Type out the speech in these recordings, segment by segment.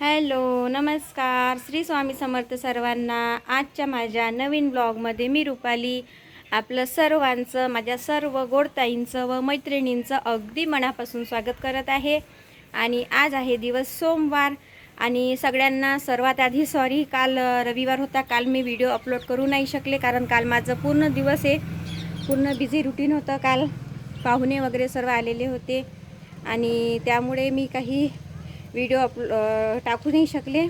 Hello नमस्कार. श्री स्वामी समर्थ सर्वांना आजच्या माझ्या नवीन ब्लॉगमध्ये मी रुपाली. आपलं सर्वांचं माझ्या सर्व गोडताईंचं व मैत्रिणींचं अगदी मनापासून स्वागत करत आहे. आणि आज आहे दिवस सोमवार आणि सगळ्यांना सर्वात आधी सॉरी काल रविवार होता. काल मी व्हिडिओ अपलोड करू नाही शकले कारण काल माझं पूर्ण दिवस आहे. पूर्ण बिझी रुटीन होतं काल. पाहुणे वगैरे सर्व आलेले होते. आणि त्यामुळे मी काही व्हिडिओ अपलो टाकू नाही शकले.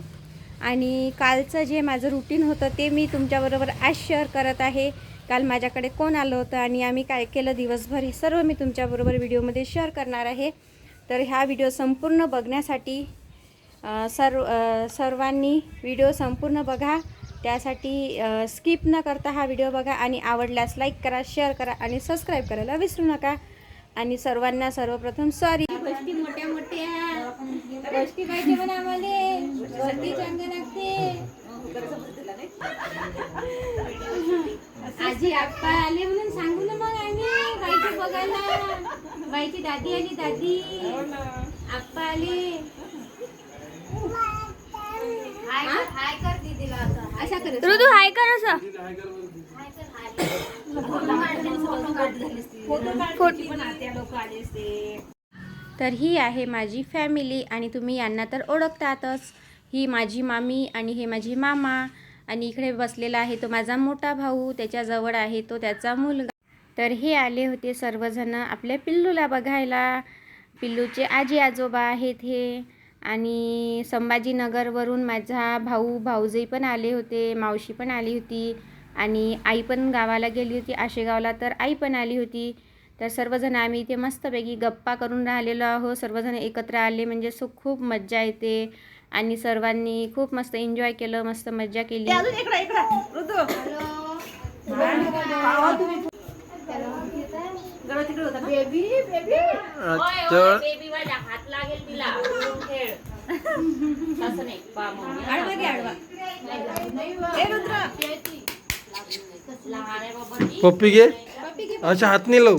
आणि कालचं जे माझं रुटीन होतं ते मी तुमच्याबरोबर आज शेअर करत आहे. काल माझ्याकडे कोण आलं होतं आणि आम्ही काय केलं दिवसभर हे सर्व मी तुमच्याबरोबर व्हिडिओमध्ये शेअर करणार आहे. तर ह्या व्हिडिओ संपूर्ण बघण्यासाठी सर्व सर्वांनी व्हिडिओ संपूर्ण बघा. त्यासाठी स्किप न करता हा व्हिडिओ बघा आणि आवडल्यास लाईक करा शेअर करा आणि सबस्क्राईब करायला विसरू नका. आणि सर्वांना सर्वप्रथम सॉरी पाहिजे म्हणा आम्हाला. गोष्टी चांगल्या लागते. आजी आप्पा आले म्हणून सांगू ना मग आम्ही. बाईची बघायला. बाईची दादी आली दादी. आप्पा आले. ऋतू हाय कर असं. तर ही आहे माझी फॅमिली आणि तुम्ही यांना तर ओळखतातच. ही माझी मामी आणि हे माझी मामा आणि इकडे बसलेला आहे तो माझा मोठा भाऊ त्याच्याजवळ आहे तो त्याचा मुलगा. तर हे आले होते सर्वजण आपल्या पिल्लूला बघायला. पिल्लूचे आजी आजोबा आहेत हे आणि संभाजीनगरवरून माझा भाऊ भाऊजई पण आले होते मावशी पण आली होती आणि आई पण गावाला गेली होती आशेगावला तर आई पण आली होती. तर सर्वजण आम्ही इथे मस्तपैकी गप्पा करून राहिलेलो आहो सर्वजण एकत्र आले म्हणजे सो खूप मज्जा येते. आणि सर्वांनी खूप मस्त एन्जॉय केलं मस्त मज्जा केली. पप्पी घे. अच्छा हात नाही लावू.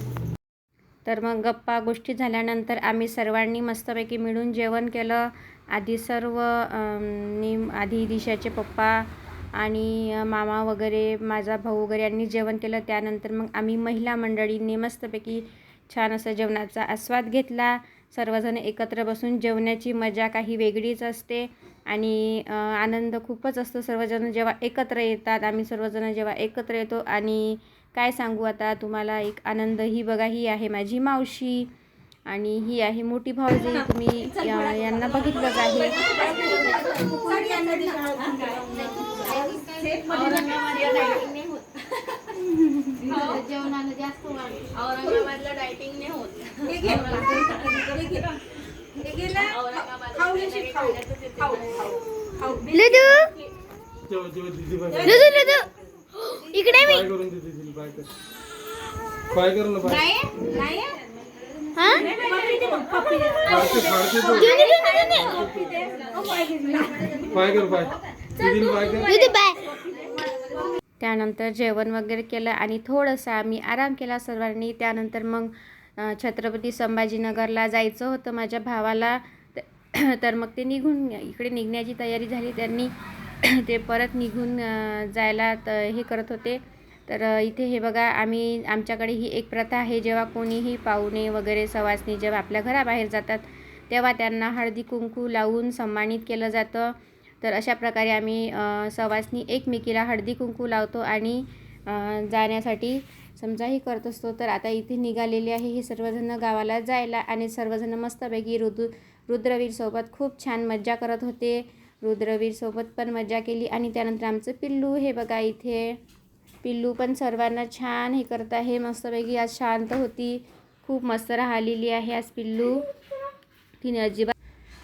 तर मग गप्पा गोष्टी झाल्यानंतर आम्ही सर्वांनी मस्तपैकी मिळून जेवण केलं. आधी सर्व नी आधी दिशाचे पप्पा आणि मामा वगैरे माझा भाऊ वगैरे यांनी जेवण केलं. त्यानंतर मग आम्ही महिला मंडळींनी मस्तपैकी छान असं जेवणाचा आस्वाद घेतला. सर्वजण एकत्र बसून जेवण्याची मजा काही वेगळीच असते आणि आनंद खूपच असतो. सर्वजण जेव्हा एकत्र येतात आम्ही सर्वजण जेव्हा एकत्र येतो आणि काय सांगू आता? तुम्हाला एक आनंद ही बघा ही आहे माझी मावशी आणि ही आहे मोठी भाऊजी. तुम्ही या- यांना बघितलंच आहे औरंगाबादला डायटिंग नाही होत. इकडे मी. बाय करून दे दीदीला बाय कर. बाय कर ना बाय हा? फाडते फाडते तो. बाय कर बाय दीदीला बाय कर. त्यानंतर जेवण वगैरे केलं आणि थोडंसं आम्ही आराम केला सर्वांनी. त्यानंतर मग अ, छत्रपती संभाजीनगरला जायचं होतं माझ्या भावाला. त- तर मग ते निघून इकडे निघण्याची तयारी झाली. त्यांनी ते परत निघून जायला त हे करत होते. तर इथे हे बघा आम्ही आमच्याकडे ही एक प्रथा आहे. जेव्हा कोणीही पाहुणे वगैरे सवासणी जेव्हा आपल्या घराबाहेर जातात तेव्हा त्यांना हळदी कुंकू लावून सन्मानित केलं जातं. तर अशा प्रकारे आम्ही सवासनी एकमेकीला हळदी कुंकू लावतो आणि जाण्यासाठी समजा हे करत असतो. तर आता इथे निघालेले आहे हे सर्वजण गावाला जायला आणि सर्वजण मस्तपैकी रुद्र रुद्रवीरसोबत खूप छान मज्जा करत होते. रुद्रवीरसोबत पण मजा केली. आणि त्यानंतर आमचं पिल्लू हे बघा इथे. पिल्लू पण सर्वांना छान हे करत आहे. मस्तपैकी आज शांत होती. खूप मस्त राहिलेली आहे आज पिल्लू. तिने अजिबात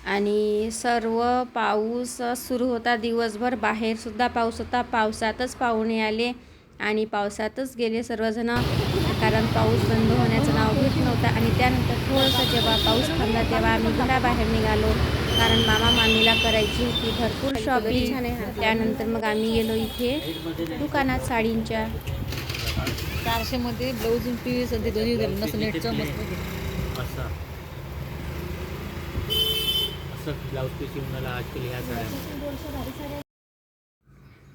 आणि सर्व पाऊस सुरू होता. दिवसभर बाहेरसुद्धा पाऊस होता. पावसातच पाहुणे आले आणि पावसातच गेले सर्वजण. कारण पाऊस बंद होण्याचं नाव घेत नव्हता. आणि त्यानंतर थोडंसं जेव्हा पाऊस थांबला तेव्हा आम्ही घराबाहेर निघालो. कारण मामा मामीला करायची होती भरपूर शॉपिंग त्यानंतर मग आम्ही गेलो इथे दुकानात साडींच्या. चारशे मध्ये ब्लाऊज पीस आणि दोन्ही नेटचं मस्त. असं. असं ब्लाऊज पीस येऊन मला ॲक्च्युली ह्या साड्या.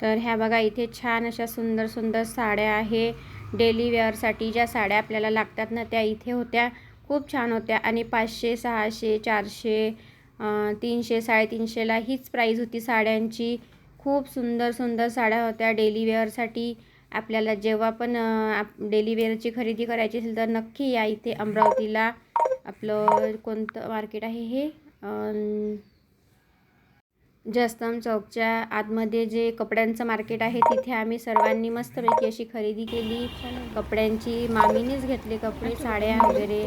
तर ह्या बघा इथे छान अशा सुंदर सुंदर साड्या आहे. डेली वेअरसाठी ज्या साड्या आपल्याला लागतात ना त्या इथे होत्या. खूप छान होत्या. आणि पाचशे सहाशे चारशे तीनशे साडेतीनशेला हीच प्राईज होती. साड्यांची खूप सुंदर सुंदर साड्या होत्या. डेली वेअरसाठी आपल्याला जेव्हा पण डेली वेअरची खरेदी करायची असेल तर नक्की या इथे अमरावतीला आपलं कोणतं मार्केट आहे हे? जयस्तंभ चौकच्या आतमध्ये जे कपड्यांचं मार्केट आहे तिथे आम्ही सर्वांनी मस्तपैकी अशी खरेदी केली. कपड्यांची मामीनेच घेतले कपडे साड्या वगैरे.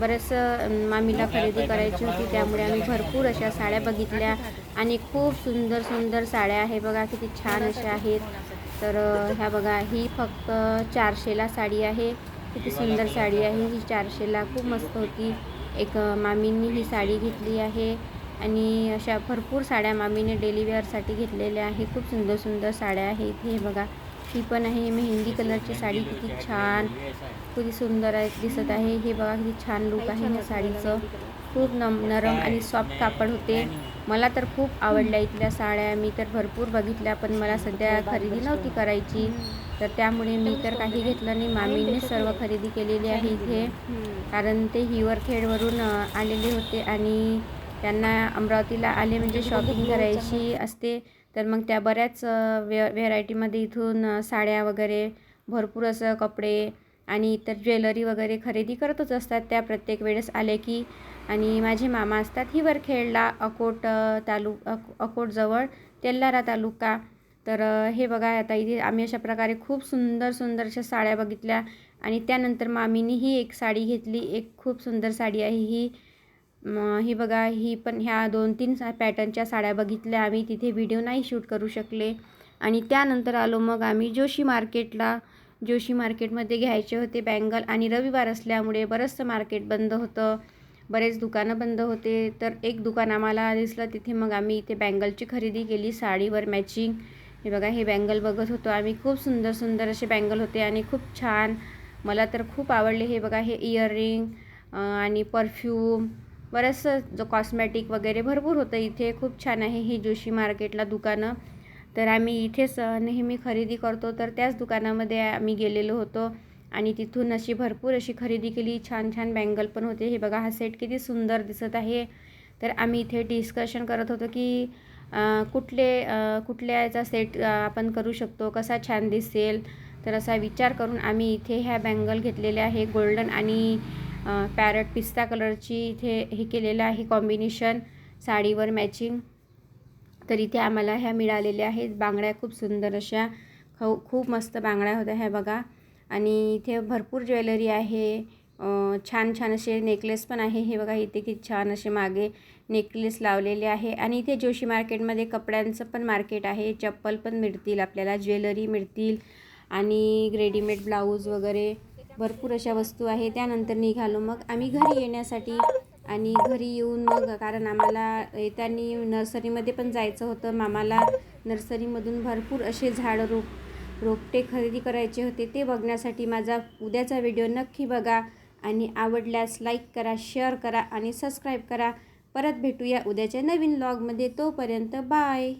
बरंचसं मामीला खरेदी करायची होती त्यामुळे आम्ही भरपूर अशा साड्या बघितल्या. आणि खूप सुंदर सुंदर साड्या आहे बघा किती छान अशा आहेत. तर ह्या बघा ही फक्त चारशेला साडी आहे. किती सुंदर साडी आहे. ही चारशेला खूप मस्त होती. एक मामींनी ही साडी घेतली आहे. आणि अशा भरपूर साड्या मामीने डेली वेअरसाठी घेतलेल्या आहे. खूप सुंदर सुंदर साड्या आहे इथे हे बघा ही पण आहे. मेहंदी कलरची साडी. किती छान किती सुंदर आहे दिसत आहे. हे बघा किती छान लुक आहे ह्या साडीचं. खूप नम नरम आणि सॉफ्ट कापड होते. मला तर खूप आवडल्या इथल्या साड्या. मी तर भरपूर बघितल्या पण मला सध्या खरेदी नव्हती करायची. तर त्यामुळे मी तर काही घेतलं नाही. मामीने सर्व खरेदी केलेली आहे इथे. कारण ते हिवरखेडवरून खेडवरून आलेले होते. आणि त्यांना अमरावतीला आले म्हणजे शॉपिंग करायची असते. तर मग त्या बऱ्याच व्य व्हे व्हेरायटीमध्ये इथून साड्या वगैरे भरपूर असं कपडे आणि इतर ज्वेलरी वगैरे खरेदी करतच असतात. त्या प्रत्येक वेळेस आले की आणि माझे मामा असतात. हिवरखेडला अकोट तालु अक अकोटजवळ तेल्लारा तालुका. तर हे बघा आता इथे आम्ही अशा प्रकारे खूप सुंदर सुंदर अशा साड्या बघितल्या आणि त्यानंतर मामीनी ही एक साडी घेतली. एक खूप सुंदर साडी आहे ही. मग ही बघा ही पण ह्या दोन तीन सा पॅटर्नच्या साड्या बघितल्या. आम्ही तिथे व्हिडिओ नाही शूट करू शकले. आणि त्यानंतर आलो मग आम्ही जोशी मार्केटला. जोशी मार्केटमध्ये घ्यायचे होते बँगल आणि रविवार असल्यामुळे बरंचसं मार्केट बंद होतं. बरेच दुकानं बंद होते. तर एक दुकान आम्हाला दिसलं. तिथे मग आम्ही इथे बँगलची खरेदी केली साडीवर मॅचिंग. हे बघा हे बँगल बघत होतो आम्ही. खूप सुंदर सुंदर असे बँगल होते आणि खूप छान. मला तर खूप आवडले. हे बघा हे इयररिंग आणि परफ्यूम बरंचसं जो कॉस्मॅटिक वगैरे भरपूर होतं. इथे खूप छान आहे ही जोशी मार्केटला दुकानं. तर आम्ही इथेच नेहमी खरेदी करतो. तर त्याच दुकानामध्ये आम्ही गेलेलो होतो. आणि तिथून अशी भरपूर अशी खरेदी केली. छान छान बँगल पण होते. हे बघा हा सेट किती सुंदर दिसत आहे. तर आम्ही इथे डिस्कशन करत होतो की कुठले कुठल्या याचा सेट आपण करू शकतो? कसा छान दिसेल? तर असा विचार करून आम्ही इथे ह्या बँगल घेतलेल्या आहे गोल्डन आणि पॅरट पिस्ता कलरची इथे हे केलेलं आहे. कॉम्बिनेशन साडीवर मॅचिंग. तर इथे आम्हाला ह्या मिळालेल्या आहेत. बांगड्या खूप सुंदर अशा. खू खूप मस्त बांगड्या होत्या ह्या बघा. आणि इथे भरपूर ज्वेलरी आहे. छान छान असे नेकलेस पण आहे. हे बघा इथे किती छान असे मागे नेकलेस लावलेले आहे. आणि इथे जोशी मार्केटमध्ये कपड्यांचं पण मार्केट आहे. चप्पल पण मिळतील आपल्याला ज्वेलरी मिळतील. आणि रेडीमेड ब्लाऊज वगैरे. भरपूर अशा वस्तू आहे त्यानंतर निघालो. मग आम्ही घरी येण्यासाठी आणि घरी येऊन मग कारण आम्हाला येताना नर्सरीमध्ये पण जायचं होतं. मामाला नर्सरीमधून भरपूर असे झाडं रोप रोपटे खरेदी करायचे होते. ते बघण्यासाठी माझा उद्याचा व्हिडिओ नक्की बघा आणि आवडल्यास लाईक करा शेअर करा आणि सबस्क्राईब करा. परत भेटूया उद्याच्या नवीन लॉगमध्ये तोपर्यंत बाय.